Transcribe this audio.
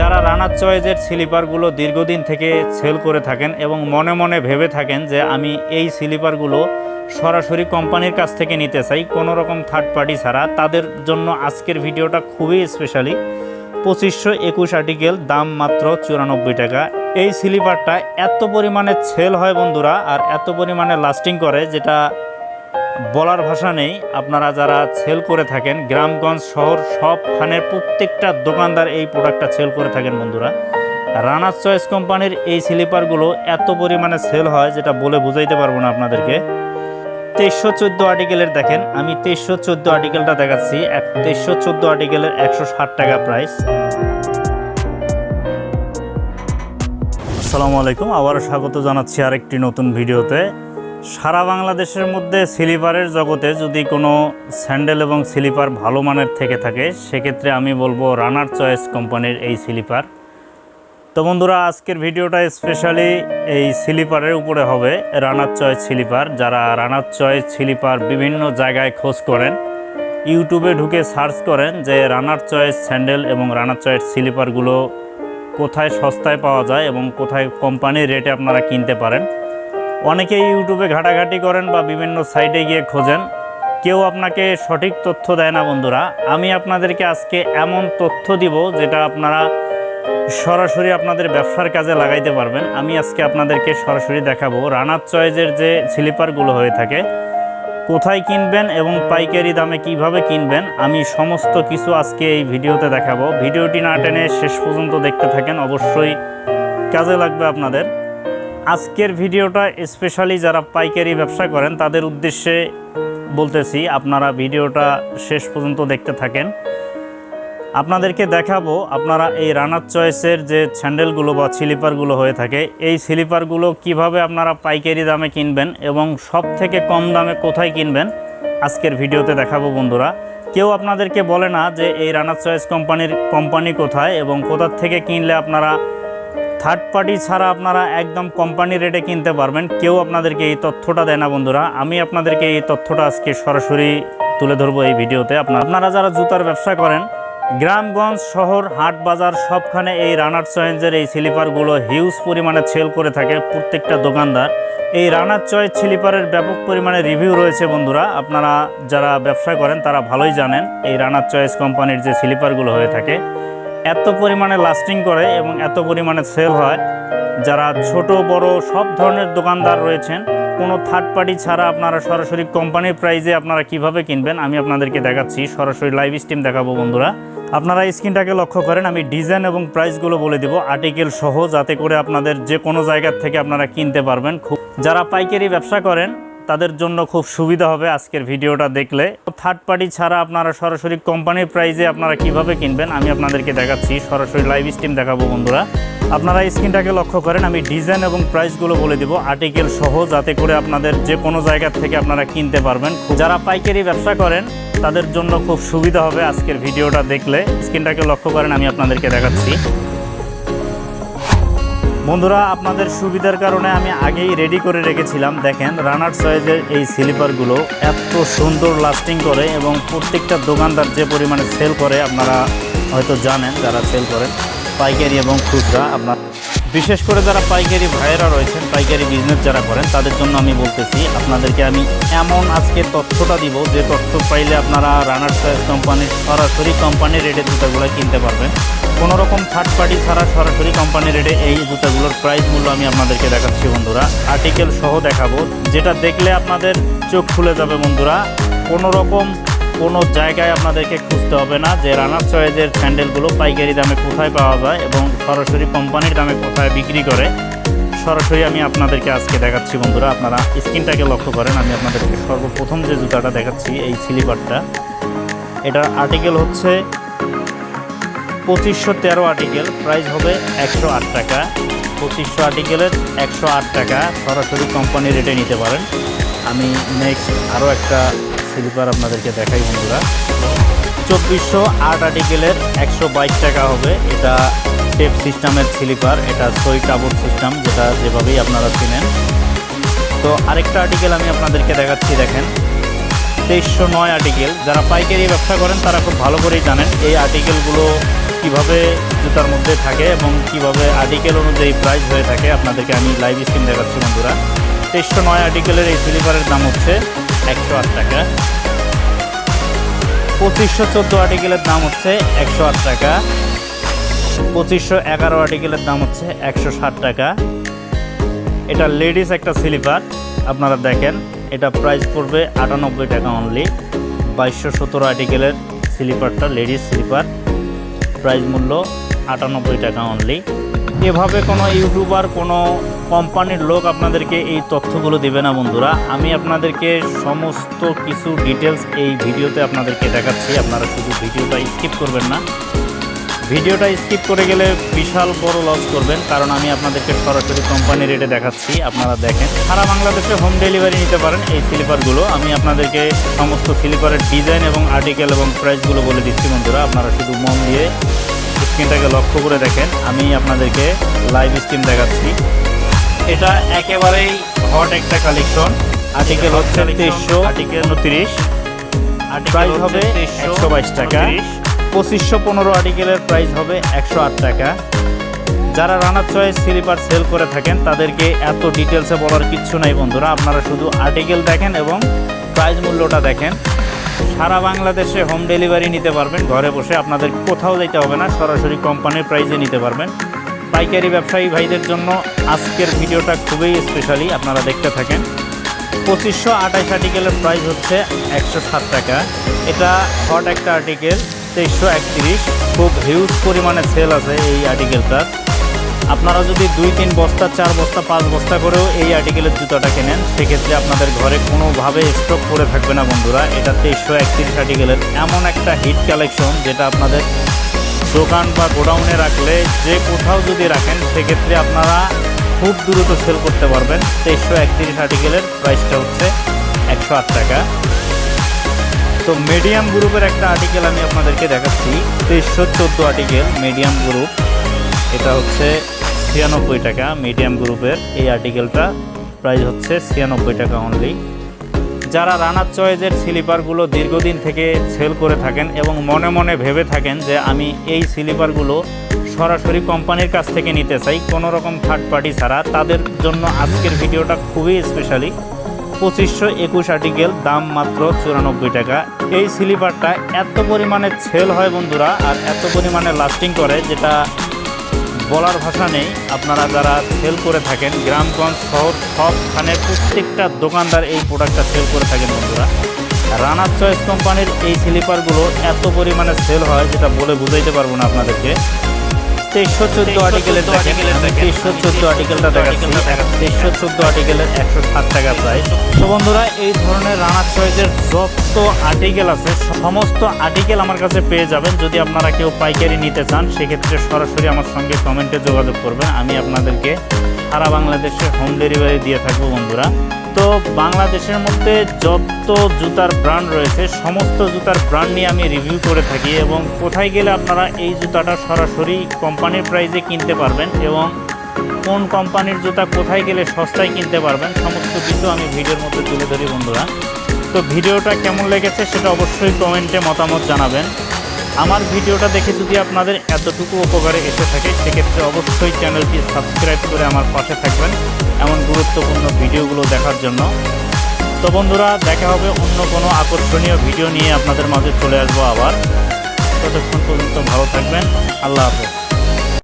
যারা রানার চয়েজের স্লিপারগুলো দীর্ঘদিন থেকে সেল করে থাকেন এবং মনে মনে ভেবে থাকেন যে আমি এই স্লিপারগুলো সরাসরি কোম্পানির কাছ থেকে নিতে চাই, কোনো রকম থার্ড পার্টি ছাড়া, তাদের জন্য আজকের ভিডিওটা খুবই স্পেশালি পঁচিশশো একুশ আর্টিকেল দাম মাত্র চুরানব্বই টাকা। এই স্লিপারটা এত পরিমাণে সেল হয় বন্ধুরা, আর এত পরিমাণে লাস্টিং করে, যেটা বলার ভাষা নেই। আপনারা যারা সেল করে থাকেন, গ্রামগঞ্জ শহর সবখানের প্রত্যেকটা দোকানদার এই প্রোডাক্টটা সেল করে থাকেন বন্ধুরা। রানার চয়েস কোম্পানির এই স্লিপারগুলো এত পরিমাণে সেল হয় যেটা বলে বুঝাইতে পারব না আপনাদেরকে। তেইশশো চোদ্দ আর্টিকেলের দেখেন, আমি তেইশশো চোদ্দ আর্টিকেলটা দেখাচ্ছি। এক তেইশশো চোদ্দ আর্টিকেলের একশো ষাট টাকা প্রাইস আসসালামু আলাইকুম, আবারও স্বাগত জানাচ্ছি আরেকটি নতুন ভিডিওতে সারা বাংলাদেশের মধ্যে স্লিপারের জগতে যদি কোনো স্যান্ডেল এবং স্লিপার ভালো মানের থেকে থাকে, সেক্ষেত্রে আমি বলব রানার চয়েস কোম্পানির এই স্লিপার। তো বন্ধুরা, আজকের ভিডিওটা স্পেশালি এই স্লিপারের উপরে হবে রানার চয়েস স্লিপার। যারা রানার চয়েস স্লিপার বিভিন্ন জায়গায় খোঁজ করেন, ইউটিউবে ঢুকে সার্চ করেন যে রানার চয়েস স্যান্ডেল এবং রানার চয়েস স্লিপারগুলো কোথায় সস্তায় পাওয়া যায় এবং কোথায় কোম্পানির রেটে আপনারা কিনতে পারেন। অনেকেই ইউটিউবে ঘাটাঘাটি করেন বা বিভিন্ন সাইটে গিয়ে খোঁজেন। কেউ আপনাকে সঠিক তথ্য দেয় না বন্ধুরা। আমি আপনাদেরকে আজকে এমন তথ্য দিব যেটা আপনারা সরাসরি আপনাদের ব্যবসার কাজে লাগাইতে পারবেন। আমি আজকে আপনাদেরকে সরাসরি দেখাবো রানার চয়েজের যে স্লিপারগুলো হয়ে থাকে। কোথায় কিনবেন এবং পাইকারি দামে কীভাবে কিনবেন, আমি সমস্ত কিছু আজকে এই ভিডিওতে দেখাবো। ভিডিওটি না টেনে শেষ পর্যন্ত দেখতে থাকেন। অবশ্যই কাজে লাগবে আপনাদের। আজকের ভিডিওটা স্পেশালি যারা পাইকারি ব্যবসা করেন, তাদের উদ্দেশ্যে বলতেছি, আপনারা ভিডিওটা শেষ পর্যন্ত দেখতে থাকেন। আপনাদেরকে দেখাবো, আপনারা এই রানার চয়েসের যে স্যান্ডেলগুলো বা স্লিপারগুলো হয়ে থাকে, এই স্লিপারগুলো কীভাবে আপনারা পাইকারি দামে কিনবেন এবং সব থেকে কম দামে কোথায় কিনবেন, আজকের ভিডিওতে দেখাবো বন্ধুরা। কেউ আপনাদেরকে বলে না যে এই রানার চয়েস কোম্পানির কোম্পানি কোথায় এবং কোথার থেকে কিনলে আপনারা থার্ড পার্টি ছাড়া আপনারা একদম কোম্পানি রেটে কিনতে পারবেন। কেউ আপনাদেরকে এই তথ্যটা দেয় না, বন্ধুরা। আমি আপনাদেরকে এই তথ্যটা আজকে সরাসরি তুলে ধরবো এই ভিডিওতে। আপনারা আপনারা যারা জুতার ব্যবসা করেন, গ্রামগঞ্জ শহর, হাট বাজার সবখানে এই রানার চয়েঞ্জের এই স্লিপারগুলো হিউজ পরিমাণে সেল করে থাকে প্রত্যেকটা দোকানদার। এই রানার চয়েস স্লিপারের ব্যাপক পরিমাণে রিভিউ রয়েছে, বন্ধুরা। আপনারা যারা ব্যবসা করেন, তারা ভালোই জানেন এই রানার চয়েস কোম্পানির যে স্লিপারগুলো হয়ে থাকে। এত পরিমাণে লাস্টিং করে এবং এত পরিমাণে সেল হয়। যারা ছোট, বড় সব ধরনের দোকানদার রয়েছেন, কোনো থার্ড পার্টি ছাড়া আপনারা সরাসরি কোম্পানির প্রাইজে আপনারা কীভাবে কিনবেন, আমি আপনাদেরকে দেখাচ্ছি, সরাসরি লাইভ স্ট্রিম দেখাবো বন্ধুরা। আপনারা স্ক্রিনটাকে লক্ষ্য করেন, আমি ডিজাইন এবং প্রাইসগুলো বলে দেবো আর্টিকেল সহ, যাতে করে আপনাদের যে কোনো জায়গার থেকে আপনারা কিনতে পারবেন। খুব যারা পাইকারি ব্যবসা করেন, তাদের জন্য খুব সুবিধা হবে আজকের ভিডিওটা দেখলে। থার্ড পার্টি ছাড়া আপনারা সরাসরি কোম্পানির প্রাইজে আপনারা কীভাবে কিনবেন, আমি আপনাদেরকে দেখাচ্ছি। সরাসরি লাইভ স্ট্রিম দেখাবো বন্ধুরা। আপনারা স্ক্রিনটাকে লক্ষ্য করেন, আমি ডিজাইন এবং প্রাইসগুলো বলে দিব। আর্টিকেল সহ, যাতে করে আপনাদের যে কোনো জায়গা থেকে আপনারা কিনতে পারবেন। যারা পাইকারি ব্যবসা করেন, তাদের জন্য খুব সুবিধা হবে আজকের ভিডিওটা দেখলে। স্ক্রিনটাকে লক্ষ্য করেন, আমি আপনাদেরকে দেখাচ্ছি। বন্ধুরা, আপনাদের সুবিধার কারণে আমি আগেই রেডি করে রেখেছিলাম। দেখেন রানার সয়েজের এই স্লিপারগুলো এত সুন্দর লাস্টিং করে এবং প্রত্যেকটা দোকানদার যে পরিমাণে সেল করে, আপনারা হয়তো জানেন, যারা সেল করেন, পাইকারি এবং খুচরা, আপনার বিশেষ করে যারা পাইকারি ভাইয়েরা রয়েছেন, পাইকারি বিজনেস যারা করেন, তাদের জন্য আমি বলতেছি, আপনাদেরকে আমি এমন আজকে তথ্যটা দিব, যে তথ্য পাইলে আপনারা রানার চয়েস কোম্পানির সরাসরি কোম্পানির রেটে জুতাগুলো কিনতে পারবেন। কোনো রকম থার্ড পার্টি ছাড়া সরাসরি কোম্পানির রেটে এই জুতাগুলোর প্রাইস মূল্য আমি আপনাদেরকে দেখাচ্ছি, বন্ধুরা। আর্টিকেল সহ দেখাবো, যেটা দেখলে আপনাদের চোখ খুলে যাবে, বন্ধুরা। কোনো রকম কোনো জায়গায় আপনাদেরকে খুঁজতে হবে না যে রানার চয়েজের স্যান্ডেলগুলো পাইকারি দামে কোথায় পাওয়া যায় এবং সরাসরি কোম্পানির দামে কোথায় বিক্রি করে। সরাসরি আমি আপনাদেরকে আজকে দেখাচ্ছি বন্ধুরা, আপনারা স্ক্রিনটাকে লক্ষ্য করেন, আমি আপনাদেরকে সর্বপ্রথম যে জুতাটা দেখাচ্ছি, এই স্লিপারটা এটার আর্টিকেল হচ্ছে পঁচিশশো তেরো আর্টিকেল প্রাইস হবে একশো আট টাকা। পঁচিশশো আর্টিকেলের একশো আট টাকা, সরাসরি কোম্পানি রেটে নিতে পারেন। আমি নেক্সট আরও একটা স্লিপার আপনাদেরকে দেখাই বন্ধুরা। চব্বিশশো আট আর্টিকেলের একশো বাইশ টাকা হবে। এটা টেপ সিস্টেমের স্লিপার, এটা সই কাপড় সিস্টেম, যেটা যেভাবেই আপনারা চিনেন। তো আরেকটা আর্টিকেল আমি আপনাদেরকে দেখাচ্ছি, দেখেন। তেইশশো নয় আর্টিকেল। যারা পাইকারি ব্যবসা করেন, তারা খুব ভালো করেই জানেন এই আর্টিকেলগুলো কীভাবে জুতার মধ্যে থাকে এবং কীভাবে আর্টিকেল অনুযায়ী প্রাইস হয়ে থাকে। আপনাদেরকে আমি লাইভ স্ক্রিন দেখাচ্ছি বন্ধুরা। তেইশশো নয় আর্টিকেলের এই স্লিপারের দাম হচ্ছে একশো আট টাকা। পঁচিশশো চোদ্দ আর্টিকেলের দাম হচ্ছে একশো আট টাকা। পঁচিশশো এগারো আর্টিকেলের দাম হচ্ছে একশো ষাট টাকা। এটা লেডিস একটা স্লিপার আপনারা দেখেন, এটা প্রাইস পড়বে আটানব্বই টাকা অনলি বাইশশো সতেরো আর্টিকেলের স্লিপারটা লেডিস স্লিপার প্রাইস মূল্য আটানব্বই টাকা অনলি এভাবে কোনো ইউটিউবার কোনো কোম্পানির লোক আপনাদেরকে এই তথ্যগুলো দেবে না বন্ধুরা। আমি আপনাদেরকে সমস্ত কিছু ডিটেলস এই ভিডিওতে আপনাদেরকে দেখাচ্ছি। আপনারা শুধু ভিডিওটা স্কিপ করবেন না। ভিডিওটা স্কিপ করে গেলে বিশাল বড় লস করবেন, কারণ আমি আপনাদেরকে সরাসরি কোম্পানি রেটে দেখাচ্ছি। আপনারা দেখেন, সারা বাংলাদেশে হোম ডেলিভারি নিতে পারেন এই স্লিপারগুলো আমি আপনাদেরকে সমস্ত স্লিপারের ডিজাইন এবং আর্টিকেল এবং প্রাইসগুলো বলে দিচ্ছি বন্ধুরা। আপনারা শুধু মন দিয়ে স্ক্রিনটাকে লক্ষ্য করে দেখেন। আমি আপনাদেরকে লাইভ স্ক্রিন দেখাচ্ছি। এটা একেবারেই হট একটা কালেকশন আর্টিকেল হচ্ছে তেইশশো। আর্টিকেল উনত্রিশ প্রাইস হবে একশো বাইশ টাকা। পঁচিশশো পনেরো আর্টিকেলের প্রাইস হবে একশো আট টাকা। যারা রানার চয়েস স্লিপার সেল করে থাকেন তাদেরকে এত ডিটেলসে বলার কিচ্ছু নাই বন্ধুরা। আপনারা শুধু আর্টিকেল দেখেন এবং প্রাইস মূল্যটা দেখেন। সারা বাংলাদেশে হোম ডেলিভারি নিতে পারবেন। ঘরে বসে আপনাদের কোথাও যেতে হবে না। সরাসরি কোম্পানির প্রাইসে নিতে পারবেন। পাইকারি ব্যবসায়ী ভাইদের জন্য আজকের ভিডিওটা খুবই স্পেশালি আপনারা দেখতে থাকেন। পঁচিশশো আঠাশ আর্টিকেলের প্রাইস হচ্ছে একশো সাত টাকা। এটা হট একটা আর্টিকেল তেইশশো একত্রিশ। খুব হিউজ পরিমাণে সেল আছে এই আর্টিকেলটার আপনারা যদি দুই, তিন বস্তা, চার বস্তা, পাঁচ বস্তা করেও এই আর্টিকেলের জুতাটা কেনেন, সেক্ষেত্রে আপনাদের ঘরে কোনোভাবে স্টক করে থাকবে না বন্ধুরা। এটা তেইশশো একত্রিশ আর্টিকেলের এমন একটা হিট কালেকশন যেটা আপনাদের দোকান বা গোডাউনে রাখলে যে কোথাও যদি রাখেন, সেক্ষেত্রে আপনারা খুব দ্রুত সেল করতে পারবেন। তেইশশো একত্রিশ আর্টিকেলের প্রাইসটা হচ্ছে একশো আট টাকা। তো মিডিয়াম গ্রুপের একটা আর্টিকেল আমি আপনাদেরকে দেখাচ্ছি। তেইশশো চোদ্দ আর্টিকেল মিডিয়াম গ্রুপ এটা হচ্ছে ছিয়ানব্বই টাকা মিডিয়াম গ্রুপের এই আর্টিকেলটা প্রাইস হচ্ছে ছিয়ানব্বই টাকা অনলি যারা রানার চয়েজের স্লিপারগুলো দীর্ঘদিন থেকে সেল করে থাকেন এবং মনে মনে ভেবে থাকেন যে আমি এই স্লিপারগুলো সরাসরি কোম্পানির কাছ থেকে নিতে চাই, কোনো রকম থার্ড পার্টি ছাড়া, তাদের জন্য আজকের ভিডিওটা খুবই স্পেশালি পঁচিশশো একুশ আর্টিকেল দাম মাত্র চুরানব্বই টাকা। এই স্লিপারটা এত পরিমাণে সেল হয় বন্ধুরা, আর এত পরিমাণে লাস্টিং করে, যেটা বলার ভাষা নেই। আপনারা যারা সেল করে থাকেন, গ্রামগঞ্জ শহর সবখানে প্রত্যেকটা দোকানদার এই প্রোডাক্টটা সেল করে থাকেন বন্ধুরা। রানার চয়েস কোম্পানির এই স্লিপারগুলো এত পরিমাণে সেল হয় যেটা বলে বুঝাইতে পারব না আপনাদেরকে। তেইশশো চোদ্দ আর্টিকেলের তেইশশো চোদ্দ আর্টিকেলটা দেখাচ্ছি। তেইশশো চোদ্দ আর্টিকেলের একশো ষাট টাকা প্রাইস তো বন্ধুরা, এই ধরনের রানার চয়েসের যত আর্টিকেল আছে, সমস্ত আর্টিকেল আমার কাছে পেয়ে যাবেন। যদি আপনারা কেউ পাইকারি নিতে চান, সেক্ষেত্রে সরাসরি আমার সঙ্গে কমেন্টে যোগাযোগ করবেন। আমি আপনাদেরকে সারা বাংলাদেশে হোম ডেলিভারি দিয়ে থাকব বন্ধুরা। বাংলাদেশের মধ্যে যত জুতার ব্র্যান্ড রয়েছে, সমস্ত জুতার ব্র্যান্ড নিয়ে আমি রিভিউ করে থাকি এবং কোথায় গেলে আপনারা এই জুতাটা সরাসরি কোম্পানির প্রাইজে কিনতে পারবেন এবং কোন কোম্পানির জুতা কোথায় গেলে সস্তায় কিনতে পারবেন, সমস্ত কিছু আমি ভিডিওর মধ্যে তুলে ধরি বন্ধুরা। তো ভিডিওটা কেমন লেগেছে সেটা অবশ্যই কমেন্টে মতামত জানাবেন। আমার ভিডিওটা দেখে যদি আপনাদের এতটুকু উপকারে এসে থাকে, সেক্ষেত্রে অবশ্যই চ্যানেলটি সাবস্ক্রাইব করে আমার পাশে থাকবেন এমন গুরুত্বপূর্ণ ভিডিওগুলো দেখার জন্য। তো বন্ধুরা, দেখা হবে অন্য কোনো আকর্ষণীয় ভিডিও নিয়ে আপনাদের মাঝে চলে আসব আবার। ততক্ষণ পর্যন্ত ভালো থাকবেন। আল্লাহ হাফেজ।